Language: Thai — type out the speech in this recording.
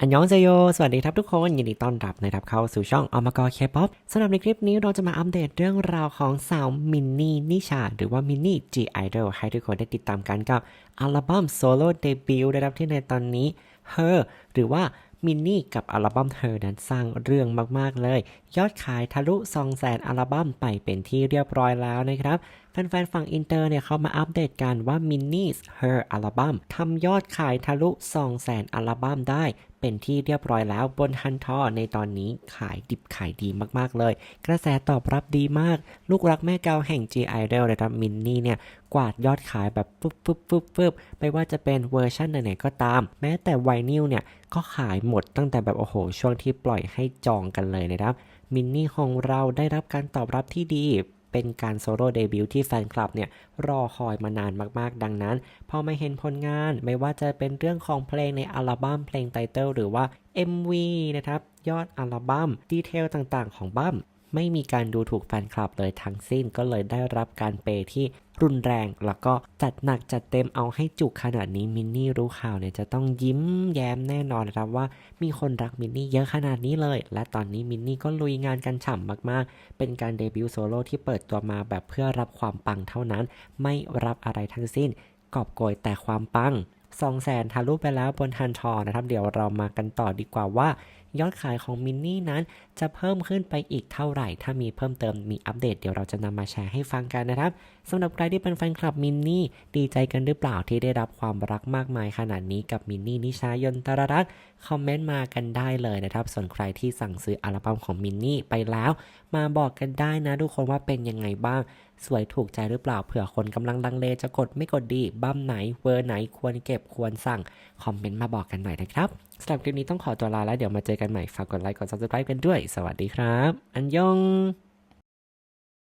อันยองเซโย สวัสดีครับทุกคน ยินดีต้อนรับนะครับเข้าสู่ช่องอมกรเคป๊อปสำหรับในคลิปนี้เราจะมาอัปเดตเรื่องราวของสาวมินนี่นิชา หรือว่ามินนี่ G Idol ให้ทุกคนได้ติดตามกันกับอัลบั้มโซโล่เดบิวต์นะครับที่ในตอนนี้ Her หรือว่ามินนี่กับอัลบั้ม Her นั้นสร้างเรื่องมาก ๆ เลย ยอดขายทะลุ2แสนอัลบั้มไปเป็นที่เรียบร้อยแล้วนะครับ ฟนๆ ฝั่งอินเตอร์เนี่ยเขามาอัปเดตกันว่า Minnie's Her อัลบั้มทำยอดขายทะลุ2แสนอัลบั้มได้เป็นที่เรียบร้อยแล้วบนฮันทอในตอนนี้ขายดิบขายดีมากๆเลย กระแสตอบรับดีมาก ลูกรักแม่เกาแห่ง G Idol นะครับมินนี่เนี่ย กวาดยอดขายแบบฟึบฟึบฟึบฟึบไม่ว่าจะเป็นเวอร์ชันไหนๆก็ตาม แม้แต่ไวนิลเนี่ย ก็ขายหมดตั้งแต่แบบ โอ้โห ช่วงที่ปล่อยให้จองกันเลยนะครับมินนี่ของเราได้รับการตอบรับที่ดี เป็นการโซโล่เดบิวต์ที่แฟนคลับเนี่ยรอคอยมานานมากๆ ดังนั้น พอมาเห็นผลงานไม่ว่าจะเป็นเรื่องของเพลงในอัลบั้มเพลงไตเติลหรือว่า MV นะครับยอดอัลบั้มดีเทลต่างๆ ของบั้ม ไม่มีการดูถูกแฟนคลับเลยทั้งสิ้นก็เลยได้รับการเปย์ที่รุนแรง แล้วก็จัดหนักจัดเต็มเอาให้จุกขนาดนี้มินนี่รู้ข่าวเนี่ยจะต้องยิ้มแย้มแน่นอนนะครับว่ามีคนรักมินนี่เยอะขนาดนี้เลย และตอนนี้มินนี่ก็ลุยงานกันฉ่ำมากๆ เป็นการเดบิวต์โซโล่ที่เปิดตัวมาแบบเพื่อรับความปังเท่านั้น ไม่รับอะไรทั้งสิ้น กอบโกยแต่ความปัง2 0 0แสนทะลุไปแล้วบนฮันทอนะครับ เดี๋ยวเรามากันต่อดีกว่าว่า ยอดขายของมินนี่นั้นจะเพิ่มขึ้นไปอีกเท่าไหร่ ถ้ามีเพิ่มเติมมีอัปเดตเดี๋ยวเราจะนำมาแชร์ให้ฟังกันนะครับสำหรับใครที่เป็นแฟนคลับมินนี่ดีใจกันหรือเปล่าที่ได้รับความรักมากมายขนาดนี้กับมินนี่นิชายนตรรัตน์คอมเมนต์มากันได้เลยนะครับ ส่วนใครที่สั่งซื้ออัลบั้มของมินนี่ไปแล้ว มาบอกกันได้นะทุกคนว่าเป็นยังไงบ้าง สวยถูกใจหรือเปล่าเผื่อคนกำลังลังเลจะกดไม่กดดีบั้มไหนเวอร์ไหนควรเก็บควรสั่ง คอมเมนต์มาบอกกันหน่อยนะครับสำหรับคลิปนี้ต้องขอตัวลาแล้วเดี๋ยวมาเจอกันใหม่ฝากกดไลค์กด subscribe กันด้วย สวัสดีครับ อันยอง